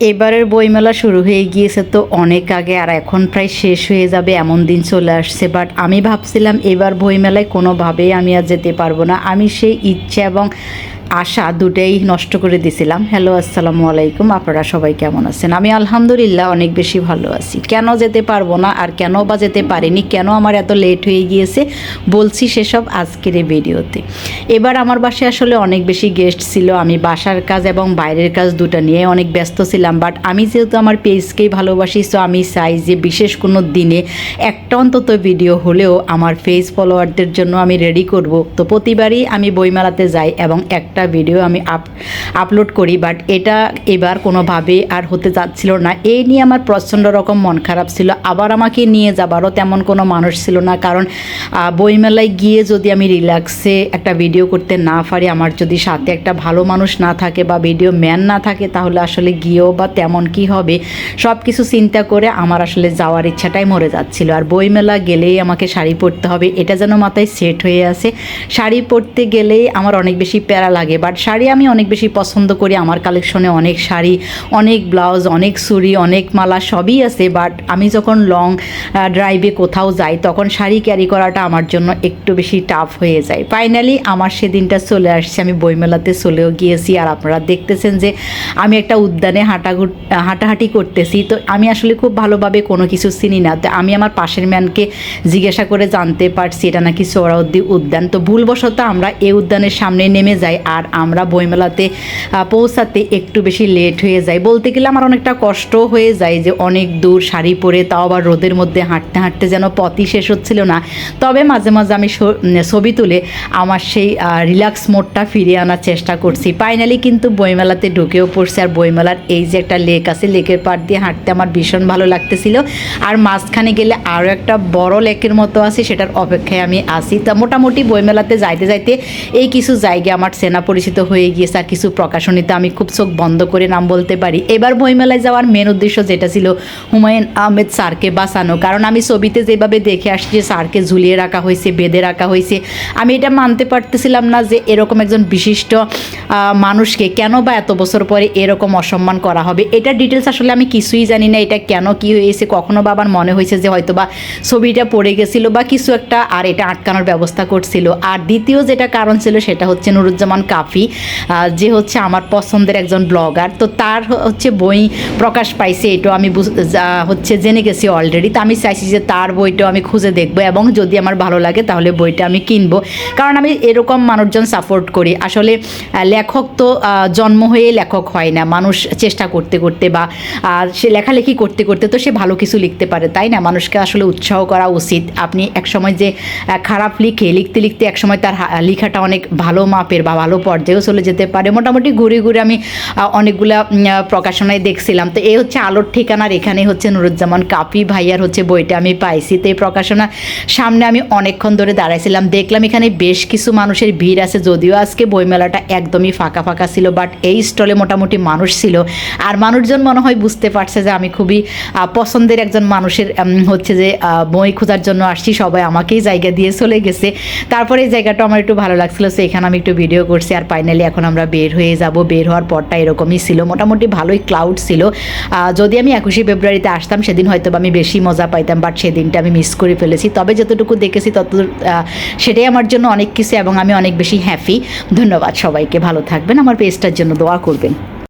এবারের বইমেলা শুরু হয়ে গিয়েছে তো অনেক আগে, আর এখন প্রায় শেষ হয়ে যাবে, এমন দিন চলে আসছে। বাট আমি ভাবছিলাম এবার বইমেলায় কোনোভাবেই আমি আর যেতে পারব না। আমি সেই ইচ্ছে এবং আশা দুটাই নষ্ট করে দিছিলাম। হ্যালো আসসালামু আলাইকুম। আপনারা সবাই কেমন আছেন? আমি আলহামদুলিল্লাহ অনেক বেশি ভালো আছি। কেন যেতে পারব না আর কেন বা যেতে পারিনি? কেন আমার এত লেট হয়ে গিয়েছে? বলছি সেসব আজকের এই ভিডিওতে। এবার আমার বাসায় আসলে অনেক বেশি গেস্ট ছিল। আমি বাসার কাজ এবং বাইরের কাজ দুটা নিয়ে অনেক ব্যস্ত ছিলাম। বাট আমি যেহেতু আমার পেজকেই ভালোবাসি সো আমি চাই যে বিশেষ কোনো দিনে একটা অন্তত ভিডিও হলেও আমার ফেস ফলোয়ারদের জন্য আমি রেডি করব। তো প্রতিবারই আমি বইমেলাতে যাই এবং একটা ভিডিও আমি আপ আপলোড করি বাট এটা এবার কোনোভাবে আর হতে যাচ্ছিল না। এই নিয়ে আমার প্রচণ্ড রকম মন খারাপ ছিল। আবার আমাকে নিয়ে যাবারও তেমন কোনো মানুষ ছিল না, কারণ বইমেলায় গিয়ে যদি আমি রিল্যাক্সে একটা ভিডিও করতে না পারি, আমার যদি সাথে একটা ভালো মানুষ না থাকে বা ভিডিও ম্যান না থাকে, তাহলে আসলে গিয়েও বা তেমন কি হবে? সব কিছু চিন্তা করে আমার আসলে যাওয়ার ইচ্ছাটাই মরে যাচ্ছিল। আর বইমেলা গেলেই আমাকে শাড়ি পরতে হবে, এটা যেন মাথায় সেট হয়ে আছে। শাড়ি পরতে গেলেই আমার অনেক বেশি প্যারা লাগে। বাট শাড়ি আমি অনেক বেশি পছন্দ করি। আমার কালেকশনে অনেক শাড়ি, অনেক ব্লাউজ, অনেক চুড়ি, অনেক মালা সবই আছে বাট আমি যখন লং ড্রাইভে কোথাও যাই, তখন শাড়ি ক্যারি করাটা আমার জন্য একটু বেশি টাফ হয়ে যায়। ফাইনালি আমার সেদিনটা চলে আসছে, আমি বইমেলাতে চলেও গিয়েছি, আর আপনারা দেখতেছেন যে আমি একটা উদ্যানে হাঁটা হাঁটাহাঁটি করতেছি, তো আমি আসলে খুব ভালোভাবে কোনো কিছু চিনি না। তো আমি আমার পাশের ম্যানকে জিজ্ঞাসা করে জানতে পারছি, এটা নাকি সোহরাউদ্দি উদ্যান। তো ভুলবশত আমরা এই উদ্যানের সামনে নেমে যাই আর আমরা বইমেলাতে পৌঁছাতে একটু বেশি লেট হয়ে যায় বলতে গেলে আমার অনেকটা কষ্ট হয়ে যায় যে অনেক দূর শাড়ি পরে তাও আবার রোদের মধ্যে হাঁটতে হাঁটতে যেন পথই শেষ হচ্ছিল না। তবে মাঝে মাঝে আমি ছবি তুলে আমার সেই রিল্যাক্স মোডটা ফিরিয়ে আনার চেষ্টা করছি। ফাইনালি কিন্তু বইমেলাতে ঢুকেও পড়ছে আর বইমেলার এই যে একটা লেক আছে লেকের পাড় দিয়ে হাঁটতে আমার ভীষণ ভালো লাগতেছিল। আর মাঝখানে গেলে আরও একটা বড় লেকের মতো আছে, সেটার অপেক্ষায় আমি আসি তা মোটামুটি বইমেলাতে যাইতে যাইতে এই কিছু জায়গা আমার চেনা পরিচিত হয়ে গিয়েছে আর কিছু প্রকাশনীতে আমি খুব চোখ বন্ধ করে নাম বলতে পারি। এবার বইমেলায় যাওয়ার মেন উদ্দেশ্য যেটা ছিল হুমায়ুন আহমেদ স্যারকে বাঁচানো। কারণ আমি ছবিতে যেভাবে দেখে আসছি যে স্যারকে ঝুলিয়ে রাখা হয়েছে, বেঁধে রাখা হয়েছে, আমি এটা মানতে পারতেছিলাম না যে এরকম একজন বিশিষ্ট মানুষকে কেন বা এত বছর পরে এরকম অসম্মান করা হবে। এটা ডিটেলস আসলে আমি কিছুই জানি না, এটা কেন, কি হয়েছে, কখনো বা আমার মনে হয়েছে যে হয়তো বা ছবিটা পড়ে গেছিল বা কিছু একটা, আর এটা আটকানোর ব্যবস্থা করছিল। আর দ্বিতীয় যেটা কারণ ছিল সেটা হচ্ছে নুরুজ্জামান কাফি আহ, যে হচ্ছে আমার পছন্দের একজন ব্লগার। তো তার হচ্ছে বই প্রকাশ পাইছে এটাও আমি হচ্ছে জেনে গেছি অলরেডি তো আমি চাইছি যে তার বইটাও আমি খুঁজে দেখব এবং যদি আমার ভালো লাগে তাহলে বইটা আমি কিনবো। কারণ আমি এরকম মানুষজন সাপোর্ট করি। আসলে লেখক তো জন্ম হয়ে লেখক হয় না। মানুষ চেষ্টা করতে করতে বা সে লেখালেখি করতে করতে তো সে ভালো কিছু লিখতে পারে তাই না? মানুষকে আসলে উৎসাহ করা উচিত। আপনি একসময় যে খারাপ লিখে লিখতে লিখতে একসময় তার লেখাটা অনেক ভালো মাপের বা ভালো পর্যায়েও চলে যেতে পারে। মোটামুটি ঘুরে ঘুরে আমি অনেকগুলা প্রকাশনায় দেখছিলাম। তো এই হচ্ছে আলোর ঠিকানার এখানে হচ্ছে নুরুজ্জামান কাপি ভাইয়ার হচ্ছে বইটা আমি পাইছি। তো এই প্রকাশনা সামনে আমি অনেকক্ষণ ধরে দাঁড়াইছিলাম। দেখলাম এখানে বেশ কিছু মানুষের ভিড় আছে। যদিও আজকে বইমেলাটা একদমই ফাঁকা ফাঁকা ছিল বাট এই স্টলে মোটামুটি মানুষ ছিল। আর মানুষজন মনে হয় বুঝতে পারছে যে আমি খুবই পছন্দের একজন মানুষের হচ্ছে যে বই খোঁজার জন্য আসছি। সবাই আমাকেই জায়গা দিয়ে চলে গেছে। তারপরে এই জায়গাটা আমার একটু ভালো লাগছিল সো এখানে আমি একটু ভিডিও করছি। আর ফাইনালি এখন আমরা বের হয়ে যাব। বের হওয়ার পরটা এরকমই ছিল। মোটামুটি ভালোই ক্লাউড ছিল। যদি আমি একুশে ফেব্রুয়ারিতে আসতাম সেদিন হয়তো আমি বেশি মজা পাইতাম বাট সেদিনটা আমি মিস করে ফেলেছি। তবে যতটুকু দেখেছি তত সেটাই আমার জন্য অনেক কিছু এবং আমি অনেক বেশি হ্যাপি ধন্যবাদ সবাইকে। ভালো থাকবেন। আমার পেজটার জন্য দোয়া করবেন।